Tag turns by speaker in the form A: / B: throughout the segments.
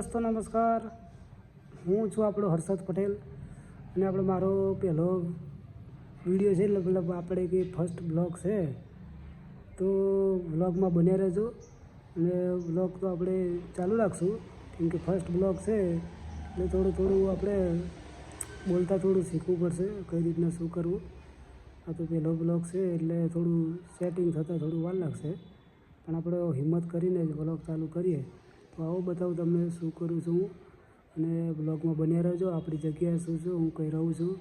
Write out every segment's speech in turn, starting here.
A: દોસ્તો નમસ્કાર. હું છું આપણો હર્ષદ પટેલ અને આપણો મારો પહેલો વીડિયો છે લગભગ આપણે કે ફર્સ્ટ બ્લોગ છે. તો બ્લોગમાં બન્યા રહેજો અને બ્લોગ તો આપણે ચાલુ રાખશું, કેમ કે ફર્સ્ટ બ્લોગ છે એટલે થોડું થોડું આપણે બોલતા થોડું શીખવું પડશે કઈ રીતના શું કરવું. આ તો પહેલો બ્લોગ છે એટલે થોડું સેટિંગ થતાં થોડું વાર લાગશે. પણ આપણે હિંમત કરીને જ બ્લોગ ચાલુ કરીએ. તો આવો બતાવું તમને શું કરું છું. અને બ્લોગમાં બન્યા રહેજો. આપણી જગ્યાએ શું છું, હું કંઈ રહું છું.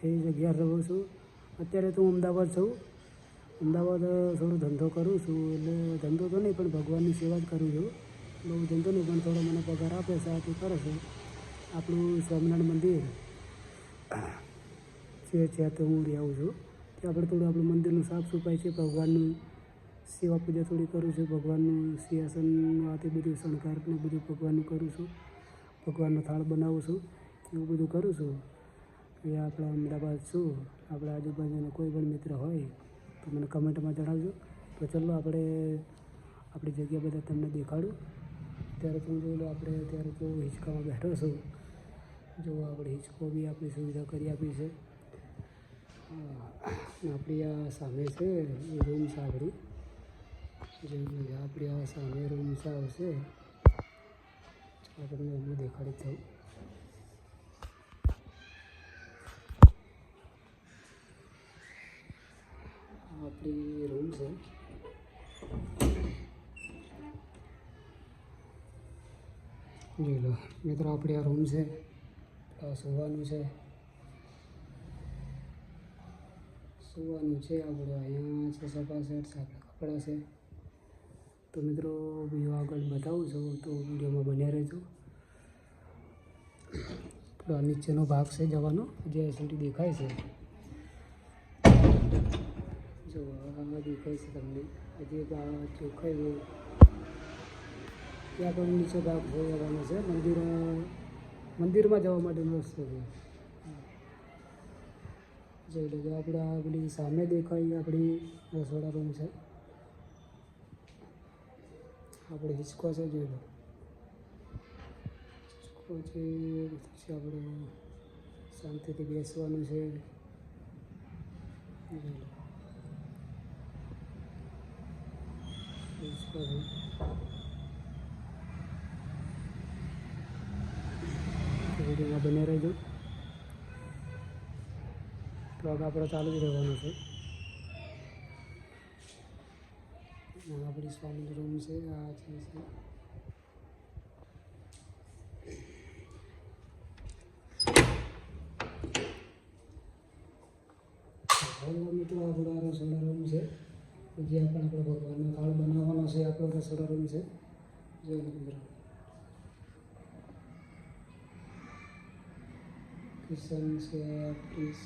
A: કઈ જગ્યાએ રહું છું. અત્યારે તો હું અમદાવાદ છું. અમદાવાદ થોડો ધંધો કરું છું. એટલે ધંધો તો નહીં, પણ ભગવાનની સેવા જ કરું છું. બહુ ધંધો નહીં, પણ થોડો મને પગાર આપે છે આ કરે છે. આપણું સ્વામિનારાયણ મંદિર. છે જ્યાં તો હું રહું છું, ત્યાં આપણે થોડું આપણું મંદિરનું સાફ સફાઈ છે, ભગવાનનું. સેવા પૂજા થોડી કરું છું, ભગવાનનું સિંહાસન આથી તે બધું શણગાર ને બધું ભગવાનનું કરું છું, ભગવાનનો થાળ બનાવું છું, એવું બધું કરું છું. એ આપણે અમદાવાદ છું આપણા આજુબાજુના કોઈ પણ મિત્ર હોય, તો મને કમેન્ટમાં જણાવજો. તો ચલો આપણે આપણી જગ્યા બધા તમને દેખાડું. ત્યારે તમે જોઈ લો આપણે અત્યારે તો હિંચકામાં બેઠો છું. જો આપણે હિંચકો બી આપણી સુવિધા કરી આપી છે. આપણી આ સામે છે રૂમ છે આપણી જે આપણી આ સામે રૂમ છે આવશે ચાલો તમને દેખાડી થયું આપણી રૂમ છે. જોઈ લો, મિત્રો, આપણી આ રૂમ છે. સુવાનું છે. સુવાનું છે, આપણું અહીંયા છે સફા સેટ સાપડા કપડાં છે. તો મિત્રો વીડિયો આગળ બતાવું છું, તો વિડીયોમાં બન્યા રહેજો. તો આ નીચેનો ભાગ છે જવાનો, જે સુધી દેખાય છે. જો, આ દેખાય છે તમને. હજી એક ગયો ત્યાં પણ નીચે ભાગ જોઈ જવાનો છે. મંદિર, મંદિરમાં જવા માટેનો રસ્તો છે. જોઈ લો આપણે આ પેલી સામે દેખાય આપણી રસોડા રૂમ છે. આપણે હિંચકો છે જોઈ લો. હિંચકો છે, પછી આપણે શાંતિથી બેસવાનું છે. જોઈ છે. વિડીયોમાં બને રહેજો. બ્લોગ આપણો ચાલુ જ રહેવાનો છે. આપણી સ્વામી રૂમ છે, આ છે મિત્રો આપણો આ રસોડા રૂમ છે. જ્યાં પણ આપણે ભગવાનનો કાળ બનાવવાનો છે આપણો રસોડા રૂમ છે. જય મિત્રો કિશન છે ફ્રીજ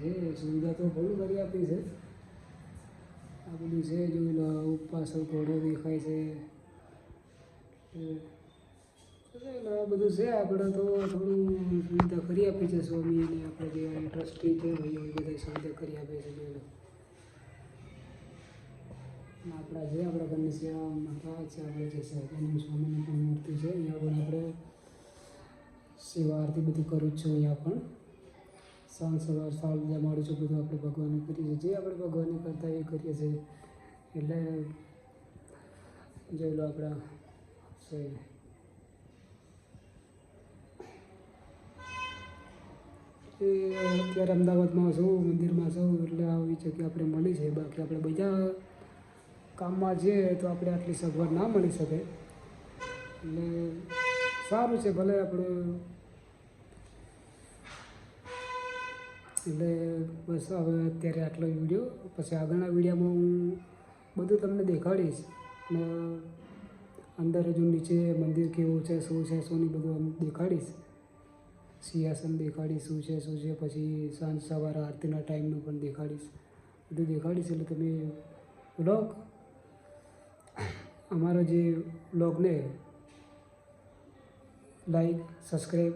A: છે સુવિધા તો ઘણું કરી આપી છે. આ બધું છે, જોઈ લો પાછળ ઘોડો દેખાય છે. આ બધું છે આપણે તો થોડું સુવિધા કરી આપી છે સ્વામી, અને આપણે જે ટ્રસ્ટી છે, ભાઈઓ, એ બધા સુવિધા કરી આપે છે, જોઈ આપણા જે આપણા ઘરની સેવા મહારાજ છે આપણે જે સહજાનંદ સ્વામીની પણ મૂર્તિ છે, અહીંયા પણ આપણે સેવા આરતી બધું કરું જ છું અહીંયા પણ. સાંજ સવાર સાલ જમાડું છું, બધું આપણે ભગવાનને કરીએ છીએ. જે આપણે ભગવાનને કરતા એ કરીએ છીએ. એટલે જોઈ લો આપણા છે અત્યારે અમદાવાદમાં છું, મંદિરમાં છું, એટલે આવી જગ્યા આપણે મળી છે. બાકી આપણે બીજા કામમાં જઈએ તો આપણે આટલી સગવડ ના મળી શકે. એટલે સારું છે, ભલે આપણે એટલે બસ હવે અત્યારે આટલો વીડિયો, પછી આગળના વિડીયોમાં હું બધું તમને દેખાડીશ. અને અંદર હજુ નીચે મંદિર કેવું છે, શું છે, શું નહીં બધું આમ દેખાડીશ. સિંહાસન દેખાડીશ, શું છે શું છે, પછી સાંજ સવારે આરતીના ટાઈમનું પણ દેખાડીશ. બધું દેખાડીશ એટલે તમે બ્લોગ અમારો જે બ્લોગને લાઈક, સબસ્ક્રાઈબ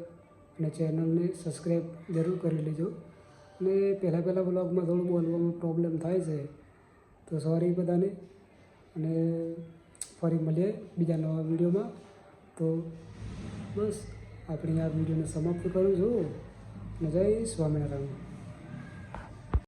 A: અને ચેનલને સબસ્ક્રાઈબ જરૂર કરી લેજો. અને પહેલાં પહેલાં બ્લોગમાં થોડું બોલવામાં પ્રોબ્લેમ થાય છે. તો સોરી બધાને. અને ફરી મળીએ બીજા નવા વિડીયોમાં. તો બસ, આપણે આ વિડીયોને સમાપ્ત કરું છું. અને જય સ્વામિનારાયણ.